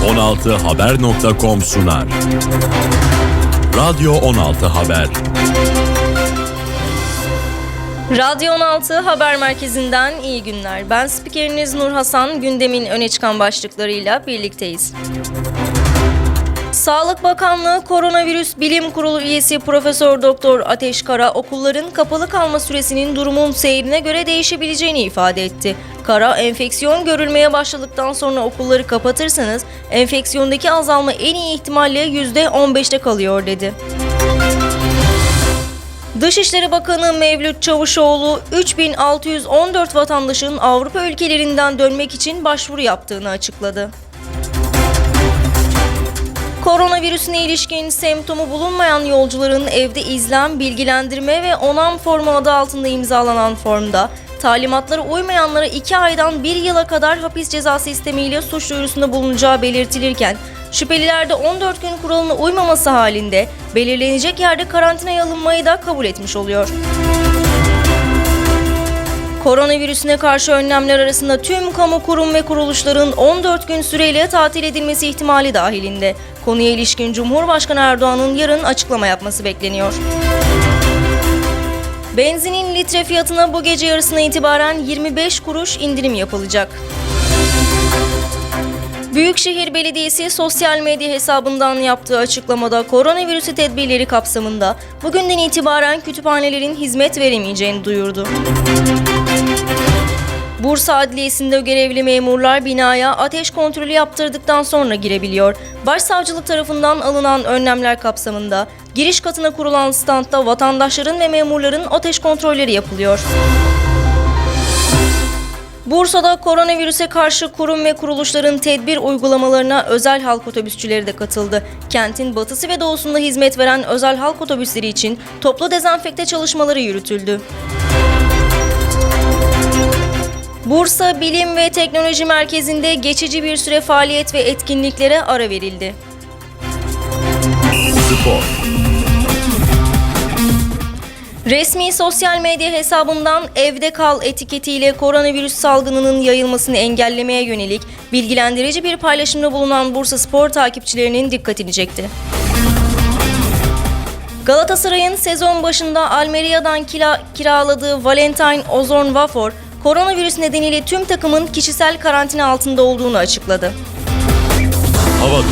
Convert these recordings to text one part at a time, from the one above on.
16haber.com sunar. Radyo 16 Haber. Radyo 16 Haber Merkezi'nden iyi günler. Ben spikeriniz Nur Hasan. Gündemin öne çıkan başlıklarıyla birlikteyiz. Sağlık Bakanlığı Koronavirüs Bilim Kurulu üyesi Profesör Doktor Ateş Kara okulların kapalı kalma süresinin durumun seyrine göre değişebileceğini ifade etti. Kara, enfeksiyon görülmeye başladıktan sonra okulları kapatırsanız enfeksiyondaki azalma en iyi ihtimalle %15'te kalıyor dedi. Dışişleri Bakanı Mevlüt Çavuşoğlu 3614 vatandaşın Avrupa ülkelerinden dönmek için başvuru yaptığını açıkladı. Koronavirüsüne ilişkin semptomu bulunmayan yolcuların evde izlem, bilgilendirme ve onam formu adı altında imzalanan formda talimatlara uymayanlara 2 aydan 1 yıla kadar hapis cezası istemiyle suç duyurusunda bulunacağı belirtilirken şüpheliler de 14 gün kuralına uymaması halinde belirlenecek yerde karantinaya alınmayı da kabul etmiş oluyor. Koronavirüsüne karşı önlemler arasında tüm kamu kurum ve kuruluşların 14 gün süreyle tatil edilmesi ihtimali dahilinde. Konuya ilişkin Cumhurbaşkanı Erdoğan'ın yarın açıklama yapması bekleniyor. Benzinin litre fiyatına bu gece yarısına itibaren 25 kuruş indirim yapılacak. Büyükşehir Belediyesi sosyal medya hesabından yaptığı açıklamada koronavirüsü tedbirleri kapsamında bugünden itibaren kütüphanelerin hizmet veremeyeceğini duyurdu. Bursa Adliyesi'nde görevli memurlar binaya ateş kontrolü yaptırdıktan sonra girebiliyor. Başsavcılık tarafından alınan önlemler kapsamında giriş katına kurulan standta vatandaşların ve memurların ateş kontrolleri yapılıyor. Bursa'da koronavirüse karşı kurum ve kuruluşların tedbir uygulamalarına özel halk otobüsçüleri de katıldı. Kentin batısı ve doğusunda hizmet veren özel halk otobüsleri için toplu dezenfekte çalışmaları yürütüldü. Bursa Bilim ve Teknoloji Merkezi'nde geçici bir süre faaliyet ve etkinliklere ara verildi. Spor. Resmi sosyal medya hesabından evde kal etiketiyle koronavirüs salgınının yayılmasını engellemeye yönelik bilgilendirici bir paylaşımda bulunan Bursa Spor takipçilerinin dikkatini çekti. Galatasaray'ın sezon başında Almeria'dan kira, kiraladığı Valentine Ozorn Vafor, koronavirüs nedeniyle tüm takımın kişisel karantina altında olduğunu açıkladı. Hava.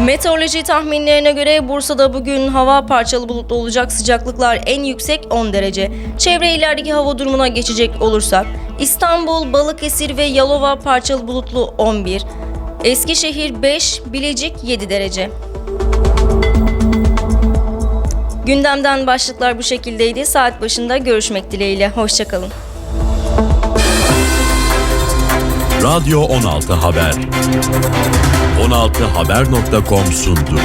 Meteoroloji tahminlerine göre Bursa'da bugün hava parçalı bulutlu olacak. Sıcaklıklar en yüksek 10 derece. Çevre illerdeki hava durumuna geçecek olursak İstanbul, Balıkesir ve Yalova parçalı bulutlu 11. Eskişehir 5, Bilecik 7 derece. Gündemden başlıklar bu şekildeydi. Saat başında görüşmek dileğiyle. Hoşçakalın. Radyo 16 Haber. 16haber.com sundu.